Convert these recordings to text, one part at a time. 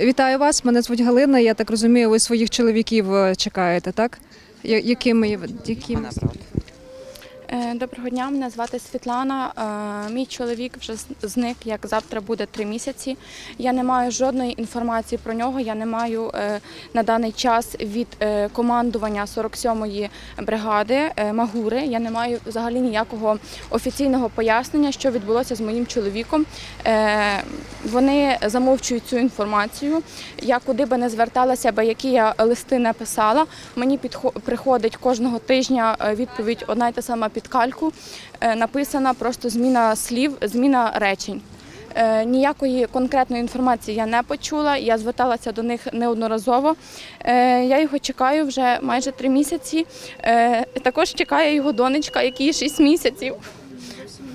Вітаю вас. Мене звуть Галина. Я так розумію, ви своїх чоловіків е, чекаєте, так? Якими якими? Е, Доброго дня, мене звати Світлана. Е, Мій чоловік вже зник, як завтра буде три місяці. Я не маю жодної інформації про нього. Я не маю е, на даний час від командування 47-ї бригади Магури. Я не маю взагалі ніякого офіційного пояснення, що відбулося з моїм чоловіком. Вони замовчують цю інформацію. Я куди би не зверталася, аби які я листи не писала. Мені приходить кожного тижня відповідь одна й та сама під кальку. Е, Написана просто зміна слів, зміна речень. Е, Ніякої конкретної інформації я не почула. Я зверталася до них неодноразово. Е, Я його чекаю вже майже три місяці. Також чекає його донечка, якій 6 місяців.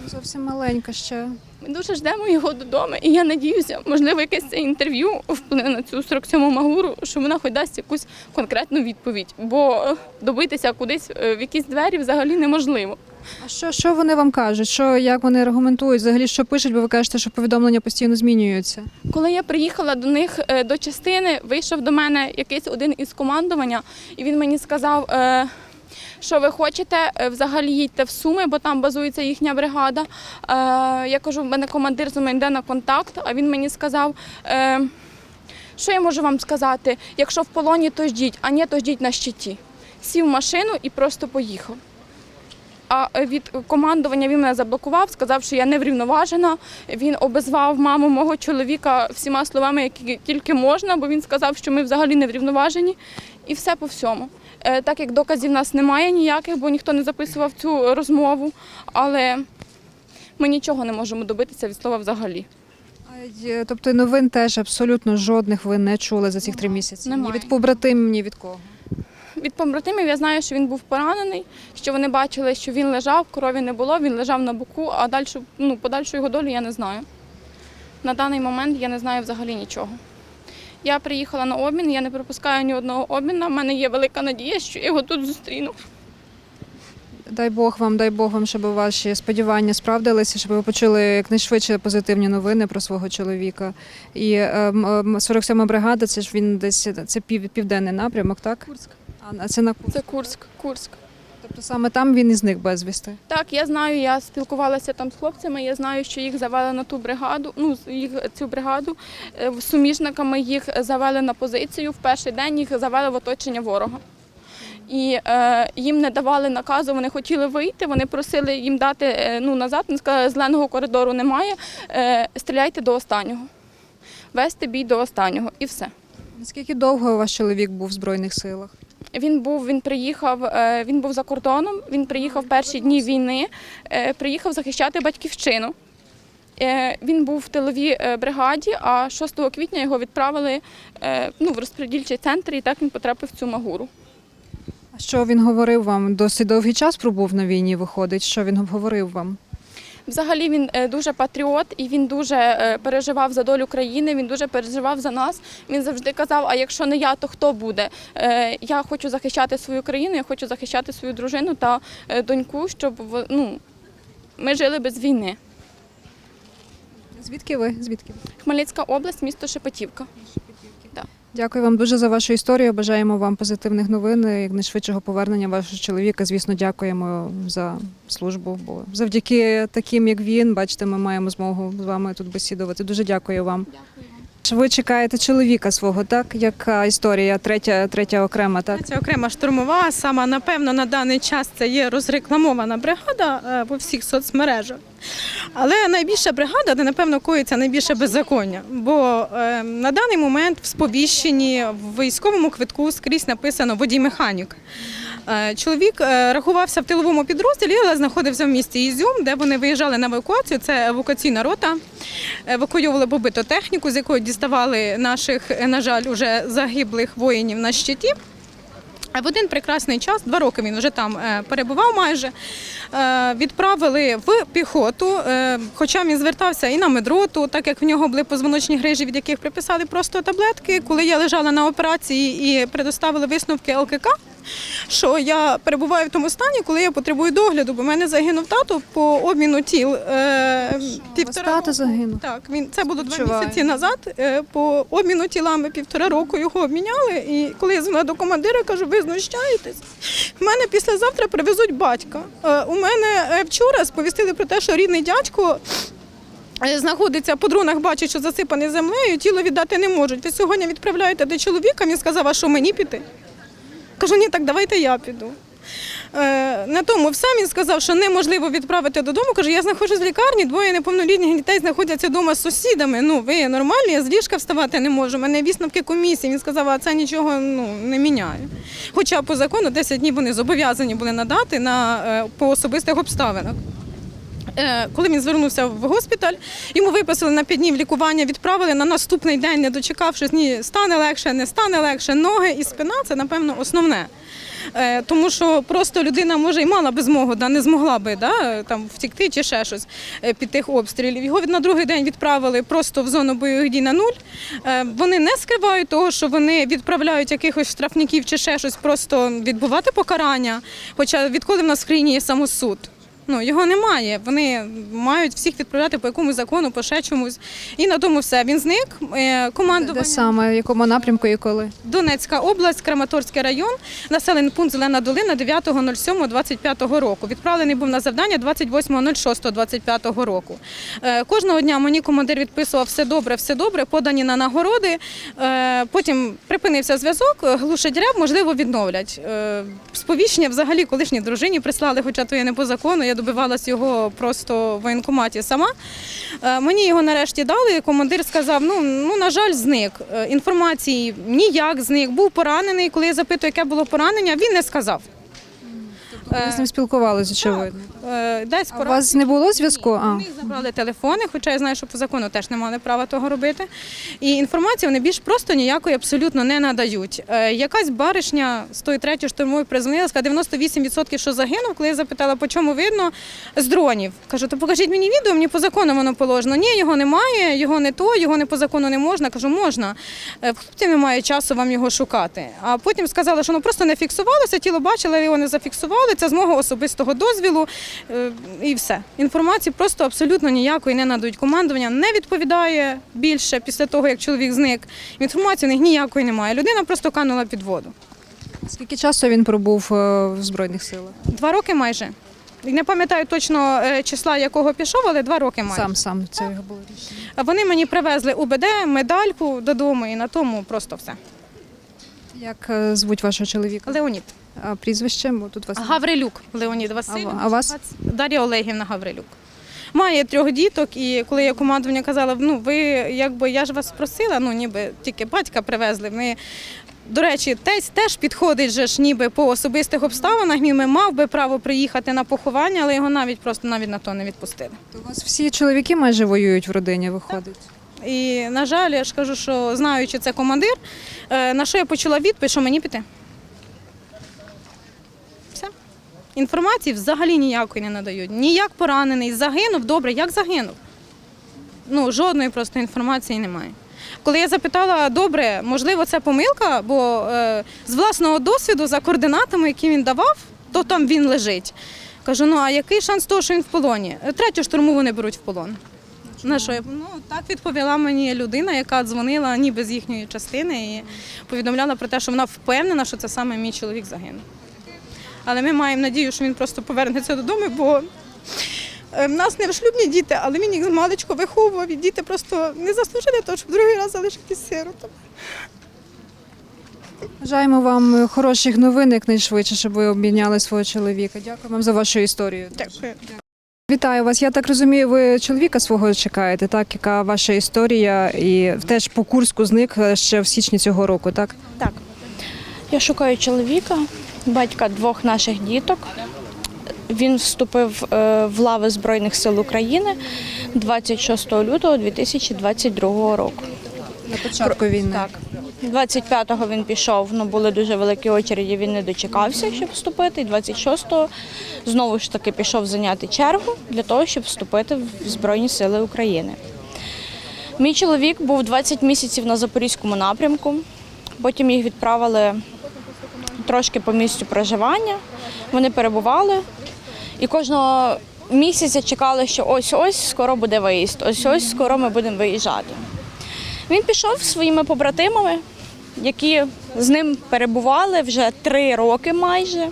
Зовсім маленька ще. Ми дуже ждемо його додому, і я надіюся, можливо, якесь це інтерв'ю вплине на цю 47-му магуру, що вона хоч дасть якусь конкретну відповідь, бо добитися кудись в якісь двері взагалі неможливо. А що, що вони вам кажуть? Що як вони аргументують? Взагалі, що пишуть, бо ви кажете, що повідомлення постійно змінюються. Коли я приїхала до них е, до частини, вийшов до мене якийсь один із командування, і він мені сказав. е, Що ви хочете, Е, взагалі їдьте в Суми, бо там базується їхня бригада. Я кажу, в мене командир з мене йде на контакт, а він мені сказав, що я можу вам сказати, якщо в полоні, то ждіть, а ні, то ждіть на щиті. Сів в машину і просто поїхав. А е, від командування він мене заблокував, сказав, що я не врівноважена. Він обізвав маму мого чоловіка всіма словами, які тільки можна, бо він сказав, що ми взагалі не врівноважені, і все по всьому. Е, Так як доказів в нас немає ніяких, бо ніхто не записував цю розмову, але ми нічого не можемо добитися від слова взагалі. Тобто новин теж абсолютно жодних ви не чули за цих три місяці. Ні від побратимів, ні від кого. Від побратимів я знаю, що він був поранений, що вони бачили, що він лежав, крові не було, він лежав на боку, а далі, ну, подальшу його долю я не знаю. На даний момент я не знаю взагалі нічого. Я приїхала на обмін, я не пропускаю ні одного обміну. У мене є велика надія, що я його тут зустріну. Дай Бог вам, дай Бог вам, щоб ваші сподівання справдилися, щоб ви почули якнайшвидше позитивні новини про свого чоловіка. І е, м, м, 47-ма бригада, це ж він десь це пів, південний напрямок, так? Курськ. А це на Курськ. Це Курськ, Курськ. Тобто саме там він і зник безвісти. Так, я знаю, я спілкувалася там з хлопцями. Я знаю, що їх завели на ту бригаду. Ну їх цю бригаду е, суміжниками їх завели на позицію. В перший день їх завели в оточення ворога. І е, їм не давали наказу, вони хотіли вийти. Вони просили їм дати е, ну, назад. Вони сказали, зеленого коридору немає. Е, стріляйте до останнього. Вести бій до останнього і все. Наскільки довго ваш чоловік був в Збройних силах? Він був, він приїхав, е, він був за кордоном. Він приїхав перші дні війни, е, приїхав захищати батьківщину. Е, Він був в тиловій бригаді, а 6 квітня його відправили ну, в розподільчий центр, і так він потрапив в цю магуру. А що він говорив вам? Досить довгий час пробув на війні, виходить. Що він говорив вам? Взагалі він е, дуже патріот і він дуже е, переживав за долю країни. Він дуже переживав за нас. Він завжди казав: а якщо не я, то хто буде? Е, Я хочу захищати свою країну, я хочу захищати свою дружину та доньку, щоб ну, ми жили без війни. Звідки ви? Звідки? Хмельницька область, місто Шепетівка. Дякую вам дуже за вашу історію. Бажаємо вам позитивних новин, якнайшвидшого повернення вашого чоловіка. Звісно, дякуємо за службу. Бо завдяки таким, як він, бачите, ми маємо змогу з вами тут бесідувати. Дуже дякую вам. Дякую. Ви чекаєте чоловіка свого, так? Яка історія? Третя, третя окрема, так? Це окрема штурмова. Саме напевно на даний час це є розрекламована бригада е, по всіх соцмережах. Але найбільша бригада, де напевно коїться найбільше беззаконня. Бо е, на даний момент в сповіщенні в військовому квитку скрізь написано водій-механік. Е, Чоловік е, рахувався в тиловому підрозділі, але знаходився в місті Ізюм, де вони виїжджали на евакуацію. Це евакуаційна рота. Евакуйовували побиту техніку, з якої діставали наших, на жаль, уже загиблих воїнів на щиті. В один прекрасний час, два роки він вже там е, перебував майже, е, відправили в піхоту, е, хоча він звертався і на медроту, так як в нього були позвоночні грижі, від яких приписали просто таблетки. Коли я лежала на операції і предоставили висновки ЛКК, що я перебуваю в тому стані, коли я потребую догляду, бо в мене загинув тато по обміну тіл е, півтора Тато загинув. Так, він це було два місяці назад. е, По обміну тілами півтора року його обміняли. І коли я дзвонила до командира, кажу, ви знущаєтесь. В мене післязавтра привезуть батька. Е, У мене е, вчора сповістили про те, що рідний дядько. е, Знаходиться по дронах, бачить, що засипаний землею, тіло віддати не можуть. Ви сьогодні відправляєте до чоловіка, він сказав, а що мені піти? Кажу, ні, так давайте я піду. Е, на тому все він сказав, що неможливо відправити додому. Каже, я знаходжусь в лікарні, двоє неповнолітніх дітей знаходяться вдома з сусідами. Ну, ви нормальні, я з ліжка вставати не можу. У мене висновки комісії. Він сказав, а це нічого ну, не міняє. Хоча по закону 10 днів вони зобов'язані були надати на, е, по особистих обставинах. Е, Коли він звернувся в госпіталь, йому виписали на 5 днів лікування, відправили на наступний день, не дочекавшись, ні стане легше, не стане легше. Ноги і спина це, напевно, основне. Е, Тому що просто людина може і мала би змогу, да, не змогла би да, там, втікти чи ще щось е, під тих обстрілів. Його на другий день відправили просто в зону бойових дій на нуль. Вони не скривають того, що вони відправляють якихось штрафників чи ще щось, просто відбувати покарання. Хоча відколи в нас в країні є самосуд. Ну, його немає. Вони мають всіх відправляти по якомусь закону, по ще чомусь. І на тому все. Він зник. Е, Де саме, в якому напрямку і коли? Донецька область, Краматорський район, населений пункт Зелена Долина 9.07.25 року. Відправлений був на завдання 28.06.25 року. Е, Кожного дня мені командир відписував все добре, все добре, подані на нагороди. Е, Потім припинився зв'язок, глушить ряб, можливо, відновлять. Сповіщення взагалі колишній дружині прислали, хоча то є не по закону. Я добивалась його просто в воєнкоматі сама. Е, Мені його нарешті дали. Командир сказав: ну, ну на жаль, зник. Е, Інформації ніяк зник. Був поранений. Коли я запитую, яке було поранення, він не сказав. Ви з ним спілкувалися, очевидно. Е, Десь А у вас не було зв'язку? А. Вони забрали телефони, хоча я знаю, що по закону теж не мали права того робити. І інформацію вони більш просто ніякої абсолютно не надають. Е, якась баришня з тої третьої штурмової призвонила, сказала 98% що загинув. Коли я запитала, по чому видно, з дронів. Кажу, то покажіть мені відео, мені по закону воно положено. Ні, його немає, його не то, його не по закону не можна. Кажу, можна. Е, В хлопці немає часу вам його шукати. А потім сказали, що воно просто не фіксувалося, тіло бачили, його не зафіксували. Це з мого особистого дозвілу. Е, І все. Інформації просто абсолютно ніякої не надають. Командування не відповідає більше після того, як чоловік зник. Інформації у них ніякої немає. Людина просто канула під воду. Скільки часу він пробув е, в Збройних силах? Два роки майже. Не пам'ятаю точно е, числа, якого пішов, але два роки майже. Сам сам це його було рішення. Вони мені привезли УБД, медальку додому і на тому просто все. Як е, звуть вашого чоловіка? Леонід. А прізвище, бо тут вас Гаврилюк Леонід Васильович. А вас? Дар'я Олегівна Гаврилюк. Має трьох діток, і коли я командування казала, ну ви якби я ж вас просила, ну ніби тільки батька привезли. Ми, до речі, тесть теж підходить же ж ніби по особистих обставинах. Він мав би право приїхати на поховання, але його навіть просто навіть на то не відпустили. У вас всі чоловіки майже воюють в родині, виходить. І на жаль, я ж кажу, що знаючи це командир, е, на що я почула відповідь, що мені піти. Все. Інформації взагалі ніякої не надають. Ніяк поранений, загинув, добре, як загинув? Ну, жодної просто інформації немає. Коли я запитала, добре, можливо, це помилка, бо е, з власного досвіду, за координатами, які він давав, то там він лежить. Кажу, ну а який шанс того, що він в полоні? Е, Третю штурму вони беруть в полон. На що я ну так відповіла мені людина, яка дзвонила ніби з їхньої частини і повідомляла про те, що вона впевнена, що це саме мій чоловік загинув. Але ми маємо надію, що він просто повернеться додому, бо е, в нас не шлюбні діти, але він їх з маличку виховував, і діти просто не заслужили того, щоб другий раз залишитись сиротом. Бажаємо вам хороших новин якнайшвидше, щоб ви обміняли свого чоловіка. Дякую вам за вашу історію. Дякую. Вітаю вас. Я так розумію, ви чоловіка свого чекаєте, так? Яка ваша історія? І теж по Курську зник ще в січні цього року, так? Так. Я шукаю чоловіка, батька двох наших діток. Він вступив е, в лави Збройних сил України 26 лютого 2022 року. На початку війни. Так. 25-го він пішов, ну були дуже великі очереді, він не дочекався, щоб вступити. І 26-го знову ж таки пішов зайняти чергу для того, щоб вступити в Збройні Сили України. Мій чоловік був 20 місяців на запорізькому напрямку. Потім їх відправили трошки по місцю проживання. Вони перебували і кожного місяця чекали, що ось-ось скоро буде виїзд, ось-ось скоро ми будемо виїжджати. Він пішов своїми побратимами, які з ним перебували вже три роки майже.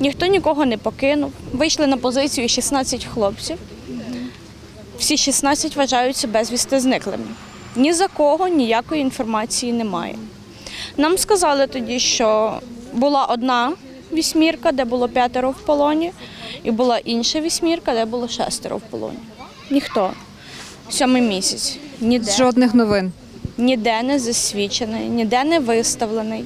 Ніхто нікого не покинув. Вийшли на позицію 16 хлопців. Всі 16 вважаються безвісти зниклими. Ні за кого ніякої інформації немає. Нам сказали тоді, що була одна вісьмірка, де було п'ятеро в полоні, і була інша вісьмірка, де було шестеро в полоні. Ніхто. Сьомий місяць. Ніде Жодних новин. ніде не засвідчений, ніде не виставлений,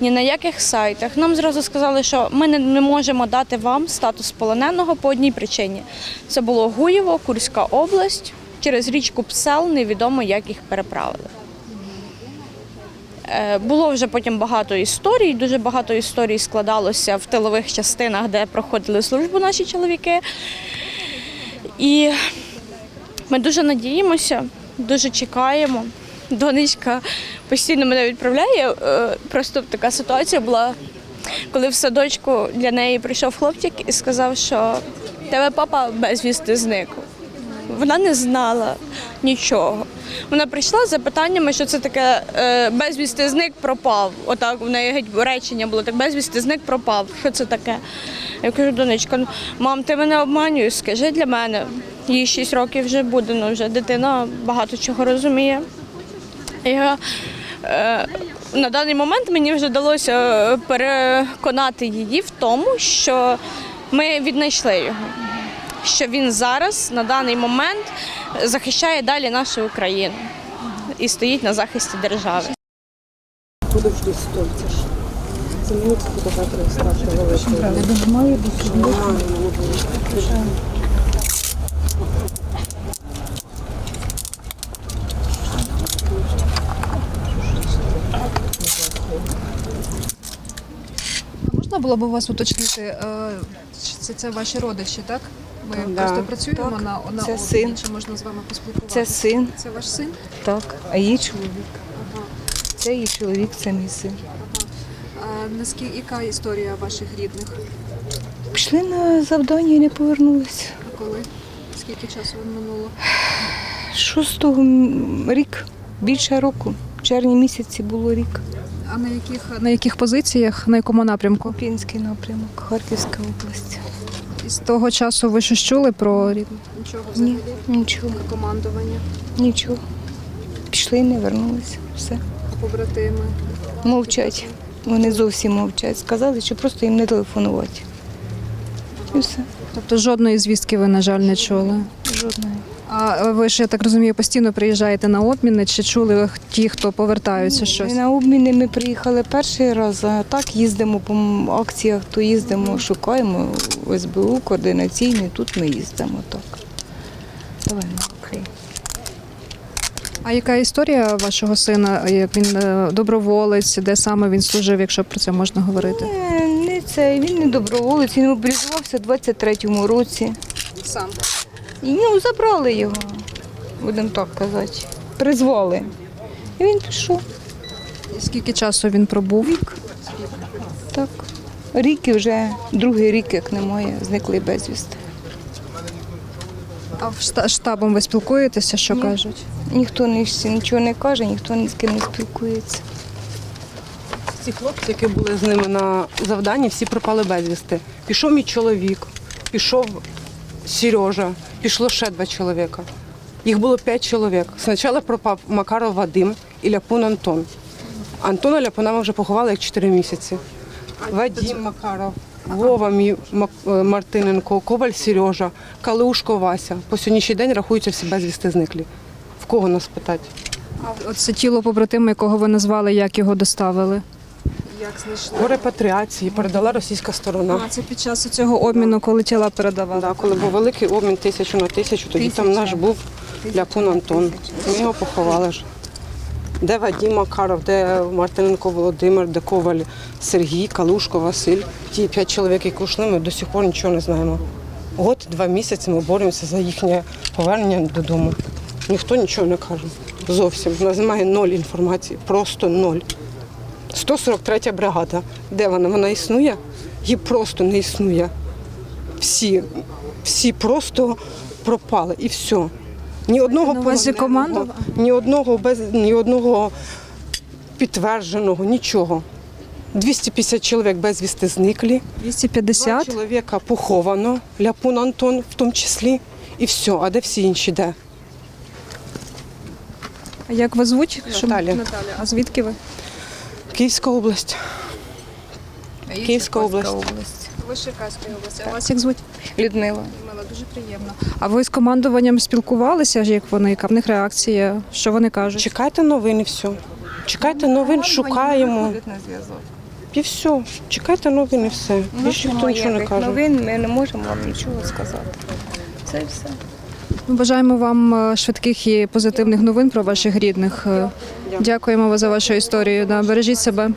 ні на яких сайтах. Нам зразу сказали, що ми не, не можемо дати вам статус полоненого по одній причині. Це було Гуєво, Курська область. Через річку Псел невідомо, як їх переправили. Е, Було вже потім багато історій. Дуже багато історій складалося в тилових частинах, де проходили службу наші чоловіки. І ми дуже надіємося, дуже чекаємо. Донечка постійно мене відправляє. Е, Просто така ситуація була, коли в садочку для неї прийшов хлопчик і сказав, що тебе папа безвісти зник. Вона не знала нічого. Вона прийшла з запитаннями, що це таке е, безвісти зник пропав. Отак в неї геть речення було так безвісти зник пропав. Що це таке? Я кажу, донечка, ну, мам, ти мене обманюєш, скажи для мене. Їй 6 років вже буде, ну вже дитина багато чого розуміє. Я, е, на даний момент мені вже вдалося е, переконати її в тому, що ми віднайшли його. Що він зараз на даний момент захищає далі нашу Україну і стоїть на захисті держави. Подожди, стойте ж. Це мені страшно. Я дожимаю до було б у вас уточнити, е, це, це ваші родичі, так? Ми Да. просто працюємо Так. на, на Це син. Чи можна з вами поспілкуватися? Це син, Це ваш син? так, а її чоловік. Це її чоловік, це мій син. А наскільки яка історія ваших рідних? Пішли на завдання і не повернулися. А коли? Скільки часу вам минуло? Шостого рік, більше року. В червні місяці було рік. А на яких на яких позиціях, на якому напрямку? Пінський напрямок, Харківська область. І з того часу ви щось чули про рідну? Нічого Ні, нічого, командування, нічого. Пішли не вернулися. Все. побратими. Мовчать. Вони зовсім мовчать. Сказали, що просто їм не телефонувати. І все. Тобто жодної звістки ви, на жаль, не чули. Жодної. А ви ж, я так розумію, постійно приїжджаєте на обміни, чи чули ті, хто повертаються щось? На обміни ми приїхали перший раз, а так їздимо по акціях, то їздимо, шукаємо СБУ, координаційний, тут ми їздимо так. Давай на Україну. А яка історія вашого сина? Як він е, доброволець, де саме він служив, якщо про це можна говорити? Це, він не доброволець, він мобілізувався у 23-му році. Сам. І ну, забрали його, будемо так казати. Призвали. І він пішов. Скільки часу він пробув? Рік. Так. Рік і вже другий рік, як немає, зникли безвісти. А в штабом ви спілкуєтеся, що Ні. кажуть? Ніхто ні- нічого не каже, ніхто ні з ким не спілкується. Ці хлопці, які були з ними на завданні, всі пропали безвісти. Пішов мій чоловік, пішов Сережа, пішло ще два чоловіка. Їх було п'ять чоловік. Спочатку пропав Макаров Вадим і Ляпун Антон. Антона Ляпуна ми вже поховали як 4 місяці. Вадим Макаров, Вова мій е, Мартиненко, Коваль Сережа, Калиушко Вася. По сьогоднішній день рахуються всі безвісти зниклі. В кого нас питати? А от це тіло побратима, якого ви назвали, як його доставили? Як знайшли? По репатріації передала російська сторона. А це під час цього обміну, коли тіла передавали? Да, коли був великий обмін тисячу на тисячу, тоді там наш був Ляпун Антон. Ми його поховали ж. Де Вадим Макаров, де Мартиненко Володимир, де Коваль Сергій, Калушко, Василь. Ті п'ять чоловік, які ушли, ми до сих пор нічого не знаємо. Год, два місяці ми боремося за їхнє повернення додому. Ніхто нічого не каже. Зовсім. У нас немає ноль інформації, просто ноль. 143 бригада. Де вона? Вона існує? Її просто не існує. Всі, всі просто пропали і все. Ні одного на полоненого, ні одного без ні одного підтвердженого, нічого. 250 чоловік безвісти зниклі. Два чоловіка поховано, Ляпун Антон в тому числі. І все. А де всі інші де? А як вас звуть? Наталя. Наталя. А звідки ви? Київська область. Київська область. Ви з Черкаської області. А вас як звуть? Людмила. Мила, дуже приємно. А ви з командуванням спілкувалися, як вони, яка в них реакція? Що вони кажуть? Чекайте новин і все. Чекайте новин, шукаємо. на зв'язок. І все. Чекайте новин і все. Більше ніхто нічого не каже. новин, ми не можемо вам нічого сказати. Це і все. Ми бажаємо вам е, швидких і позитивних новин про ваших рідних. Е, Дякуємо за вашу історію. Бережіть себе.